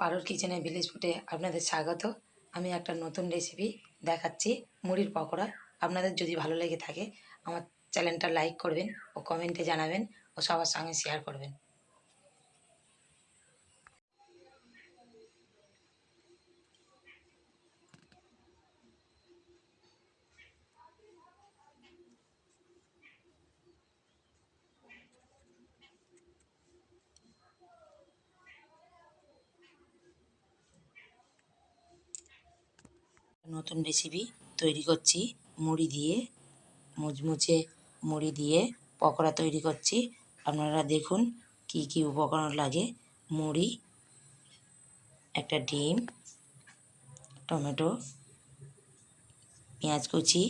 পারুর কিচেনে ভিলেজ ফুটে আপনাদের স্বাগত। আমি একটা নতুন রেসিপি দেখাচ্ছি, মুড়ির পকোড়া। আপনাদের যদি ভালো লেগে থাকে, আমার চ্যানেলটা লাইক করবেন ও কমেন্টে জানাবেন ও সবার সঙ্গে শেয়ার করবেন। নতুন রেসিপি তৈরি করছি। মুড়ি দিয়ে, মুচমুচে মুড়ি দিয়ে পকোড়া তৈরি করছি। আপনারা দেখুন কি কি উপকরণ লাগে। মুড়ি, একটা ডিম, টমেটো, পেঁয়াজ কুচি,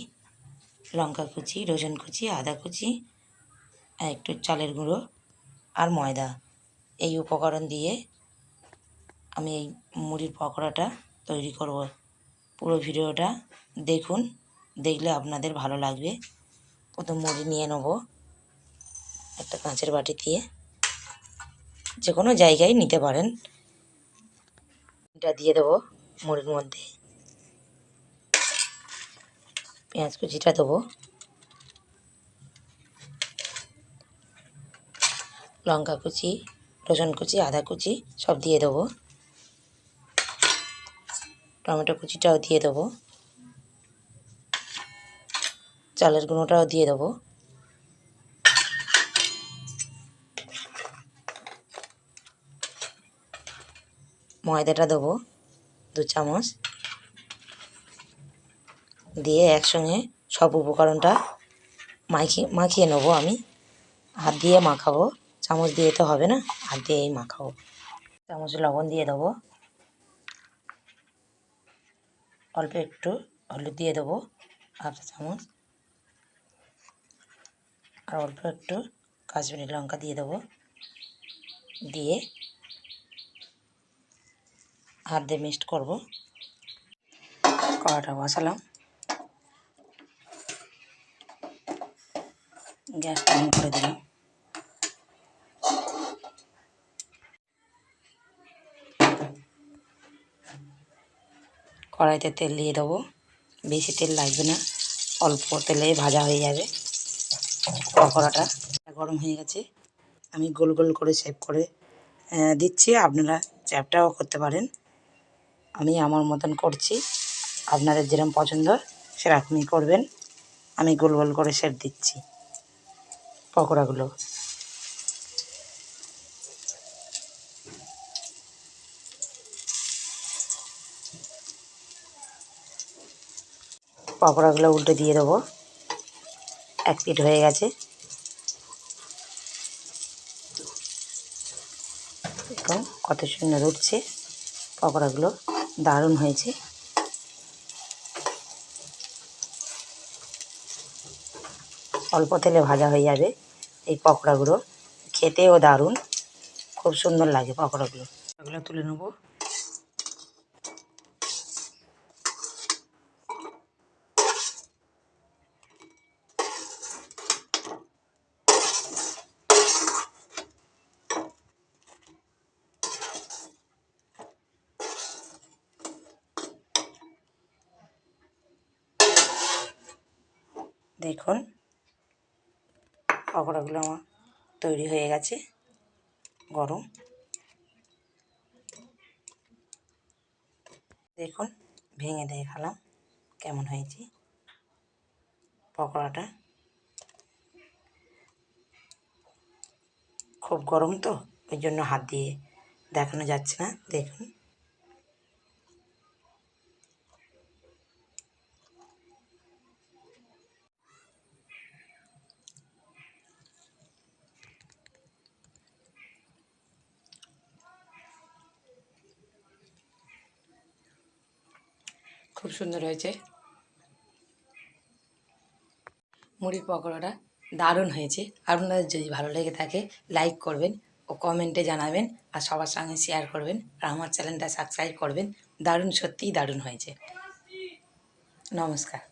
লঙ্কা কুচি, রসুন কুচি, আদা কুচি, আর একটু চালের গুঁড়ো আর ময়দা। এই উপকরণ দিয়ে আমি এই মুড়ির পকোড়াটা তৈরি করব। পুরো ভিডিওটা দেখুন, দেখলে আপনাদের ভালো লাগবে। প্রথম মুড়ি নিয়ে নেব একটা কাঁচের বাটি দিয়ে। যে কোনো জায়গায় নিতে পারেন। এটা দিয়ে দেবো মুড়ির মধ্যে। পেঁয়াজ কুচিটা দেবো। লঙ্কা কুচি, রসুন কুচি, আদা কুচি সব দিয়ে দেবো। টমেটো কুচিটাও দিয়ে দেবো। চালের গুঁড়োটাও দিয়ে দেবো। ময়দাটা দেবো দু চামচ। দিয়ে একসঙ্গে সব উপকরণটা মাখিয়ে মাখিয়ে নেব আমি। হাত দিয়ে মাখাবো। চামচ দিয়ে তো হবে না, হাত দিয়েই মাখাবো। চামচ লবণ দিয়ে দেবো। অল্প একটু হলুদ দিয়ে দেবো, হাফ চামচ। আর অল্প একটু কাশ্মীরি লঙ্কা দিয়ে দেবো। দিয়ে হাত দিয়ে মিক্সড করব। কড়াটা বসালাম। গ্যাসটা অন করে দিলাম। কড়াইতে তেল দিয়ে দেবো। বেশি তেল লাগবে না, অল্প তেলে ভাজা হয়ে যাবে পকোড়াটা। গরম হয়ে গেছে। আমি গোল গোল করে শেপ করে দিচ্ছি। আপনারা চ্যাপটাও করতে পারেন। আমি আমার মতন করছি। আপনাদের যেরকম পছন্দ, সেরকমই করবেন। আমি গোল গোল করে শেপ দিচ্ছি পকোড়াগুলো। পকোড়াগুলো উল্টে দিয়ে দেবো। এক পিঠ হয়ে গেছে। দেখুন কত সুন্দর উঠছে। পকোড়াগুলো দারুণ হয়েছে। অল্প তেলে ভাজা হয়ে যাবে এই পকোড়াগুলো খেতেও দারুণ। খুব সুন্দর লাগে পকোড়াগুলো তুলে নেব। দেখুন, পকোড়াগুলো আমার তৈরি হয়ে গেছে, গরম। দেখুন, ভেঙে দেখালাম কেমন হয়েছে পকোড়াটা। খুব গরম তো, ওই জন্য হাত দিয়ে দেখানো যাচ্ছে না, দেখুন। খুব সুন্দর হয়েছে। মুড়ির পকোড়াটা দারুণ হয়েছে। আপনাদের যদি ভালো লেগে থাকে লাইক করবেন ও কমেন্টে জানাবেন আর সবার সঙ্গে শেয়ার করবেন আর আমার চ্যানেলটা সাবস্ক্রাইব করবেন। দারুণ, সত্যিই দারুণ হয়েছে। নমস্কার।